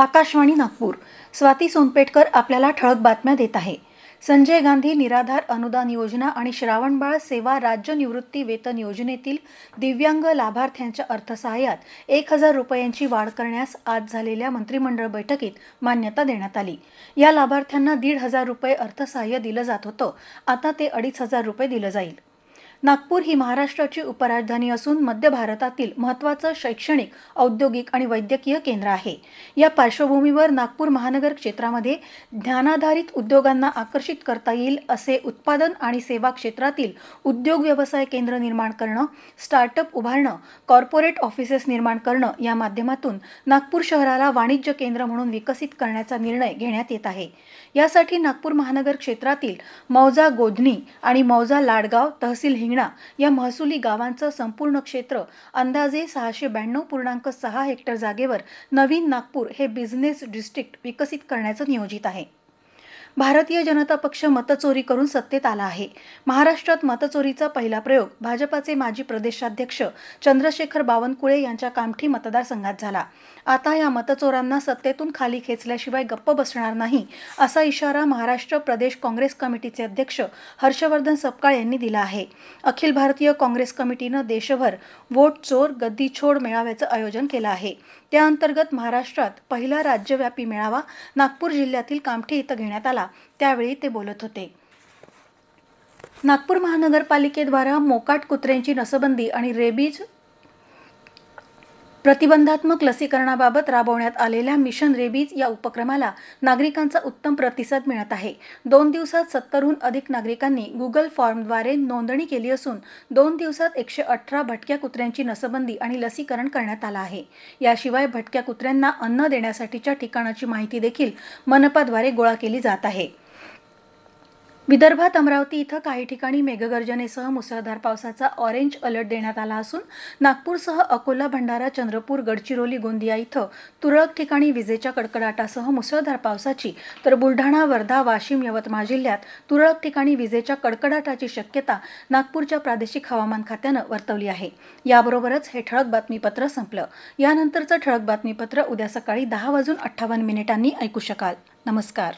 आकाशवाणी नागपूर. स्वाती सोनपेटकर आपल्याला ठळक बातम्या देत आहे. संजय गांधी निराधार अनुदान योजना आणि श्रावणबाळ सेवा राज्य निवृत्ती वेतन योजनेतील दिव्यांग लाभार्थ्यांच्या अर्थसहाय्यात एक हजार रुपयांची वाढ करण्यास आज झालेल्या मंत्रिमंडळ बैठकीत मान्यता देण्यात आली. या लाभार्थ्यांना दीड हजार रुपये अर्थसहाय्य दिलं जात होतं. आता ते अडीच हजार रुपये दिलं जाईल. नागपूर ही महाराष्ट्राची उपराजधानी असून मध्य भारतातील महत्त्वाचं शैक्षणिक औद्योगिक आणि वैद्यकीय केंद्र आहे. या पार्श्वभूमीवर नागपूर महानगर क्षेत्रामध्ये ज्ञानाधारित उद्योगांना आकर्षित करता येईल असे उत्पादन आणि सेवा क्षेत्रातील उद्योग व्यवसाय केंद्र निर्माण करणं स्टार्टअप उभारणं कॉर्पोरेट ऑफिसेस निर्माण करणं या माध्यमातून नागपूर शहराला वाणिज्य केंद्र म्हणून विकसित करण्याचा निर्णय घेण्यात येत आहे. यासाठी नागपूर महानगर क्षेत्रातील मौजा गोधनी आणि मौजा लाडगाव तहसील हिंगणा या महसुली गावांचं संपूर्ण क्षेत्र अंदाजे सहाशे ब्याण्णव पूर्णांक सहा हेक्टर जागेवर नवीन नागपूर हे बिझनेस डिस्ट्रिक्ट विकसित करण्याचं नियोजित आहे. भारतीय जनता पक्ष मतचोरी करून सत्तेत आला आहे. महाराष्ट्रात मतचोरीचा पहिला प्रयोग भाजपाचे माजी प्रदेशाध्यक्ष चंद्रशेखर बावनकुळे यांच्या कामठी मतदारसंघात झाला. आता या मतचोरांना सत्तेतून खाली खेचल्याशिवाय गप्प बसणार नाही असा इशारा महाराष्ट्र प्रदेश काँग्रेस कमिटीचे अध्यक्ष हर्षवर्धन सपकाळ यांनी दिला आहे. अखिल भारतीय काँग्रेस कमिटीनं देशभर वोट चोर गद्दी छोड मेळाव्याचं आयोजन केलं आहे. त्याअंतर्गत महाराष्ट्रात पहिला राज्यव्यापी मेळावा नागपूर जिल्ह्यातील कामठी इथं घेण्यात आला त्यावेळी ते बोलत होते. नागपूर महानगरपालिकेद्वारा मोकाट कुत्र्यांची नसबंदी आणि रेबीज प्रतिबंधात्मक लसीकरणाबाबत राबवण्यात आलेल्या मिशन रेबीज या उपक्रमाला नागरिकांचा उत्तम प्रतिसाद मिळत आहे. दोन दिवसात सत्तरहून अधिक नागरिकांनी गुगल फॉर्मद्वारे नोंदणी केली असून दोन दिवसात एकशे अठरा भटक्या कुत्र्यांची नसबंदी आणि लसीकरण करण्यात आलं आहे. याशिवाय भटक्या कुत्र्यांना अन्न देण्यासाठीच्या ठिकाणाची माहिती देखील मनपाद्वारे गोळा केली जात आहे. विदर्भात अमरावती इथं काही ठिकाणी मेघगर्जनेसह मुसळधार पावसाचा ऑरेंज अलर्ट देण्यात आला असून नागपूरसह अकोला भंडारा चंद्रपूर गडचिरोली गोंदिया इथं तुरळक ठिकाणी विजेच्या कडकडाटासह मुसळधार पावसाची तर बुलढाणा वर्धा वाशिम यवतमाळ जिल्ह्यात तुरळक ठिकाणी विजेच्या कडकडाटाची शक्यता नागपूरच्या प्रादेशिक हवामान खात्यानं वर्तवली आहे. याबरोबरच हे ठळक बातमीपत्र संपलं. यानंतरचं ठळक बातमीपत्र उद्या सकाळी दहा वाजून अठ्ठावन्न मिनिटांनी ऐकू शकाल. नमस्कार.